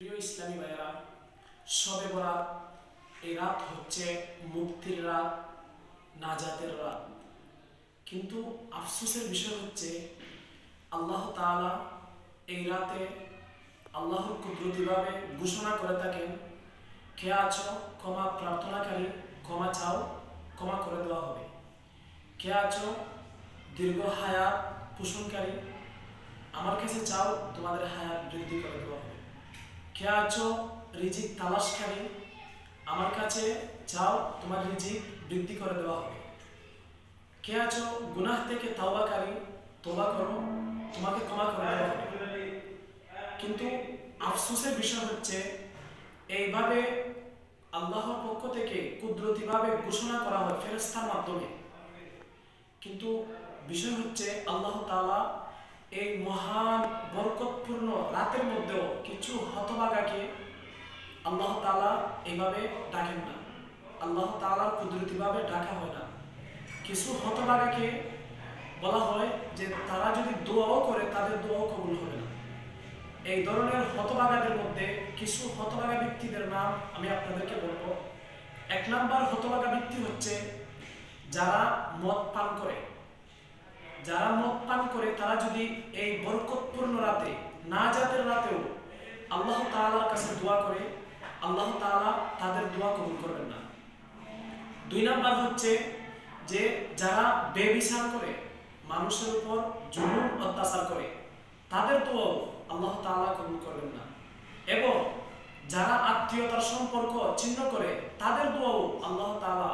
প্রিয় ইসলামী ভাইয়েরা, সবে বরাত, এই রাত হচ্ছে মুক্তির রাত, নাজাতের রাত। কিন্তু আফসোসের বিষয় হচ্ছে, আল্লাহ তাআলা এই রাতে আল্লাহর কুদরতিভাবে ঘোষণা করে থাকেন, কে আছো, ক্ষমা প্রার্থনাকারী, ক্ষমা চাও, ক্ষমা করে দেওয়া হবে। কে আছো, দীর্ঘ হায়াত পোষণকারী, আমার কাছে চাও, তোমাদের হায়াত বৃদ্ধি করে দেওয়া হবে। কে আছো রিজিক তালাশকারী আমার কাছে চাও তোমার রিজিক বৃদ্ধি করে দেওয়া হবে। কে আছো গুনাহ থেকে তাওবাকারী তোবা করো তোমাকে ক্ষমা করে দেওয়া হবে। কিন্তু আফসোসের বিষয় হচ্ছে, এইভাবে আল্লাহর পক্ষ থেকে কুদরতিভাবে ঘোষণা করা হয় ফেরেস্তার মাধ্যমে। কিন্তু বিষয় হচ্ছে, আল্লাহ তাআলা এই মহান বরকতপূর্ণ রাতের মধ্যেও কিছু হতভাগাকে আল্লাহ তালা এইভাবে ডাকেন না। আল্লাহ তাআলার কুদরতিভাবে ডাকা হয় না। কিছু হতভাগাকে বলা হয় যে তারা যদি দোয়াও করে, তাদের দোয়াও কবুল হবে না। এই ধরনের হতভাগাদের মধ্যে কিছু হতভাগা ব্যক্তিদের নাম আমি আপনাদেরকে বলব। এক নাম্বার হতভাগা ব্যক্তি হচ্ছে যারা মদ পান করে। যারা মদ পান করে, তারা যদি এই বরকতপূর্ণ রাতে না জাতের রাতেও আল্লাহ তাআলার কাছে দোয়া করে, আল্লাহ তাআলা তাদের দোয়া কবুল করবেন না। দুই নাম্বার হচ্ছে যে, যারা বেবিচার করে, মানুষের উপর জুলুম অত্যাচার করে, তাদের দোয়াও আল্লাহ তাআলা কবুল করবেন না। এবং যারা আত্মীয়তার সম্পর্ক ছিন্ন করে, তাদের দোয়াও আল্লাহ তালা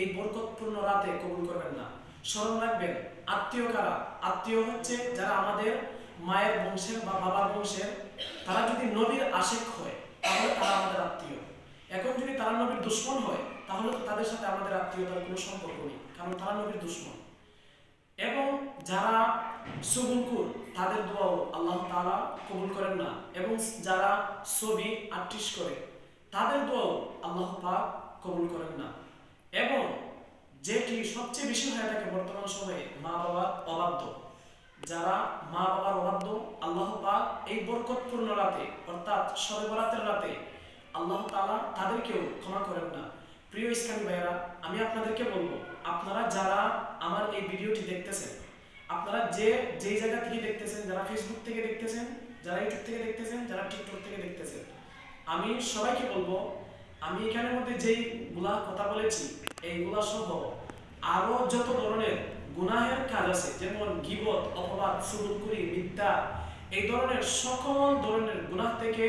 এই বরকতপূর্ণ রাতে কবুল করবেন না। স্মরণ রাখবেন, আত্মীয় কারা? আত্মীয় হচ্ছে যারা আমাদের মায়ের বংশের বা বাবার বংশের। তারা যদি নবীর আশেক হয়, তাহলে তারা আমাদের আত্মীয়। এখন যদি তারা নবীর দুশ্মন হয়, তাহলে তাদের সাথে আমাদের আত্মীয়তার কোনো সম্পর্ক নেই, কারণ তারা নবীর দুশ্মন। এবং যারা সুবুলকুর তাদের দোয়াও আল্লাহ তাআলা কবুল করেন না। এবং যারা ছবি আর্টিস্ট করে, তাদের দোয়াও আল্লাহ পাক কবুল করেন না। এবং যেটি সবচেয়ে বেশি হয়ে থাকে বর্তমান সময়ে মা বাবার অবাধ্য। যারা মা বাবার অবাধ্য, আল্লাহ পাক এই বরকতপূর্ণ রাতে, অর্থাৎ শবে রাতে আল্লাহ তাআলা তাদেরকেও ক্ষমা করেন না। প্রিয় ইসলামী ভাইয়েরা, আমি আপনাদেরকে বলব, আপনারা যারা আমার এই ভিডিওটি দেখতেছেন, আপনারা যে যেই জায়গা থেকে দেখতেছেন, যারা ফেসবুক থেকে দেখতেছেন, যারা ইউটিউব থেকে দেখতেছেন, যারা টিকটক থেকে দেখতেছেন, আমি সবাইকে বলব, আমি এখানের মধ্যে যেই গুলা কথা বলেছি এইগুলা সহ আরও যত ধরনের গুনাহের কাজ আছে, যেমন গিবত, অপবাদ সুরুকুরি মিথ্যা, এই ধরনের সকল ধরনের গুনাহ থেকে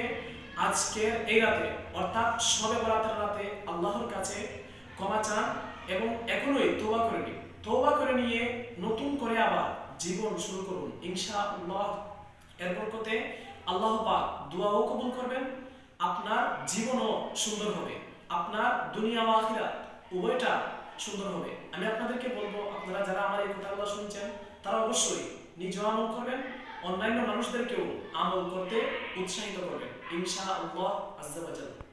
আজকের এই রাতে, অর্থাৎ সবে বরাতের রাতে আল্লাহর কাছে ক্ষমা চান এবং এখনোই তোবা করে নিন। তোবা করে নিয়ে নতুন করে আবার জীবন শুরু করুন, ইনশাআল্লাহ। এর বরকতে আল্লাহ পাক দোয়াও কবুল করবেন, আপনার জীবনও সুন্দর হবে। আপনার দুনিয়া আখিরাত উভয়টা সুন্দর হবে। আমি আপনাদেরকে বলব, আপনারা যারা আমার এই কথাগুলো শুনছেন, তারা অবশ্যই নিজেও আমল করবেন, অন্যান্য মানুষদেরকেও আমল করতে উৎসাহিত করবেন। ইনশাআল্লাহ আল্লাহ ওয়া জাল